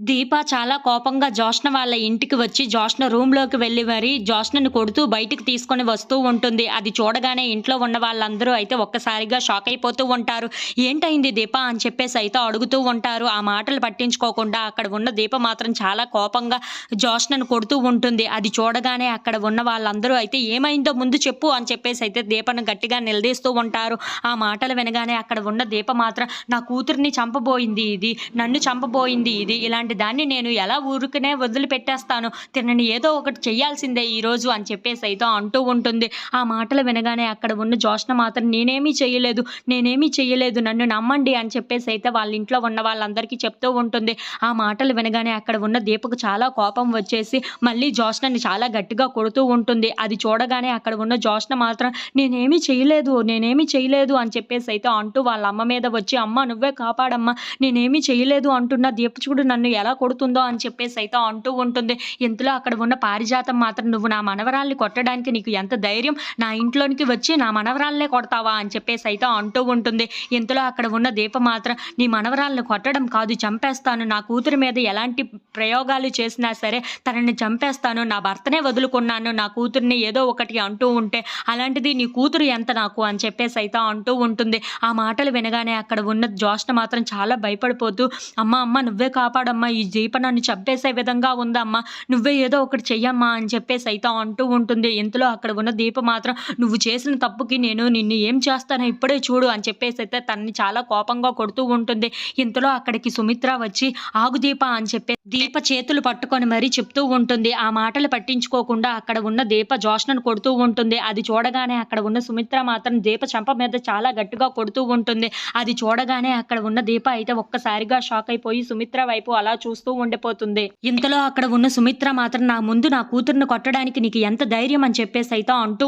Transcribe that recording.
దీప చాలా కోపంగా జోష్న వాళ్ళ ఇంటికి వచ్చి జోష్న రూమ్లోకి వెళ్ళి మరీ జోష్నను కొడుతూ బయటికి తీసుకొని వస్తూ ఉంటుంది. అది చూడగానే ఇంట్లో ఉన్న వాళ్ళందరూ అయితే ఒక్కసారిగా షాక్ అయిపోతూ ఉంటారు. ఏంటైంది దీప? అని చెప్పేసి అయితే అడుగుతూ ఉంటారు. ఆ మాటలు పట్టించుకోకుండా అక్కడ ఉన్న దీప మాత్రం చాలా కోపంగా జోష్నను కొడుతూ ఉంటుంది. అది చూడగానే అక్కడ ఉన్న వాళ్ళందరూ అయితే ఏమైందో ముందు చెప్పు అని చెప్పేసి అయితే దీపను గట్టిగా నిలదీస్తూ ఉంటారు. ఆ మాటలు వినగానే అక్కడ ఉన్న దీప మాత్రం నా కూతుర్ని చంపబోయింది ఇది నన్ను చంపబోయింది ఇది ఇలాంటి దాన్ని నేను ఎలా ఊరుకునే వదిలిపెట్టేస్తాను? తినని ఏదో ఒకటి చెయ్యాల్సిందే ఈరోజు అని చెప్పేసి అయితే అంటూ ఉంటుంది. ఆ మాటలు వినగానే అక్కడ ఉన్న జోష్న మాత్రం నేనేమీ చేయలేదు నేనేమీ చేయలేదు నన్ను నమ్మండి అని చెప్పేసి అయితే వాళ్ళ ఇంట్లో ఉన్న వాళ్ళందరికీ చెప్తూ ఉంటుంది. ఆ మాటలు వినగానే అక్కడ ఉన్న దీపకు చాలా కోపం వచ్చేసి మళ్ళీ జోష్నని చాలా గట్టిగా కొడుతూ ఉంటుంది. అది చూడగానే అక్కడ ఉన్న జోష్న మాత్రం నేనేమీ చేయలేదు నేనేమీ చేయలేదు అని చెప్పేసి అయితే అంటూ వాళ్ళ అమ్మ మీద వచ్చి అమ్మ నువ్వే కాపాడమ్మా నేనేమీ చేయలేదు అంటున్న దీపచుడు నన్ను ఎలా కొడుతుందో అని చెప్పేసి అయితే అంటూ ఉంటుంది. ఇంతలో అక్కడ ఉన్న పారిజాతం మాత్రం నువ్వు నా మనవరాల్ని కొట్టడానికి నీకు ఎంత ధైర్యం? నా ఇంట్లోనికి వచ్చి నా మనవరాలనే కొడతావా అని చెప్పేసి అయితే అంటూ ఉంటుంది. ఇంతలో అక్కడ ఉన్న దీప మాత్రం నీ మనవరాలను కొట్టడం కాదు చంపేస్తాను. నా కూతురి మీద ఎలాంటి ప్రయోగాలు చేసినా సరే తనని చంపేస్తాను. నా భర్తనే వదులుకున్నాను. నా కూతుర్ని ఏదో ఒకటి అంటూ ఉంటే అలాంటిది నీ కూతురు ఎంత నాకు అని చెప్పేసి అయితే అంటూ ఉంటుంది. ఆ మాటలు వినగానే అక్కడ ఉన్న జోష్న మాత్రం చాలా భయపడిపోతూ అమ్మ అమ్మ నువ్వే కాపాడమ్మా ఈ దీప నన్ను చంపేసే విధంగా ఉందమ్మా. నువ్వే ఏదో ఒకటి చెయ్యమ్మా అని చెప్పేసి అయితే అంటూ ఉంటుంది. ఇంతలో అక్కడ ఉన్న దీప మాత్రం నువ్వు చేసిన తప్పుకి నేను నిన్ను ఏం చేస్తానో ఇప్పుడే చూడు అని చెప్పేసి అయితే తన్ని చాలా కోపంగా కొడుతూ ఉంటుంది. ఇంతలో అక్కడికి సుమిత్ర వచ్చి ఆగు దీప అని చెప్పి దీప చేతులు పట్టుకొని మరీ చెప్తూ ఉంటుంది. ఆ మాటలు పట్టించుకోకుండా అక్కడ ఉన్న దీప జోష్నను కొడుతూ ఉంటుంది. అది చూడగానే అక్కడ ఉన్న సుమిత్ర మాత్రం దీప చంప మీద చాలా గట్టిగా కొడుతూ ఉంటుంది. అది చూడగానే అక్కడ ఉన్న దీప అయితే ఒక్కసారిగా షాక్ అయిపోయి సుమిత్ర వైపు అలా చూస్తూ ఉండిపోతుంది. ఇంతలో అక్కడ ఉన్న సుమిత్ర మాత్రం నా ముందు నా కూతుర్ని కొట్టడానికి నీకు ఎంత ధైర్యం అని చెప్పేసి అయితే అంటూ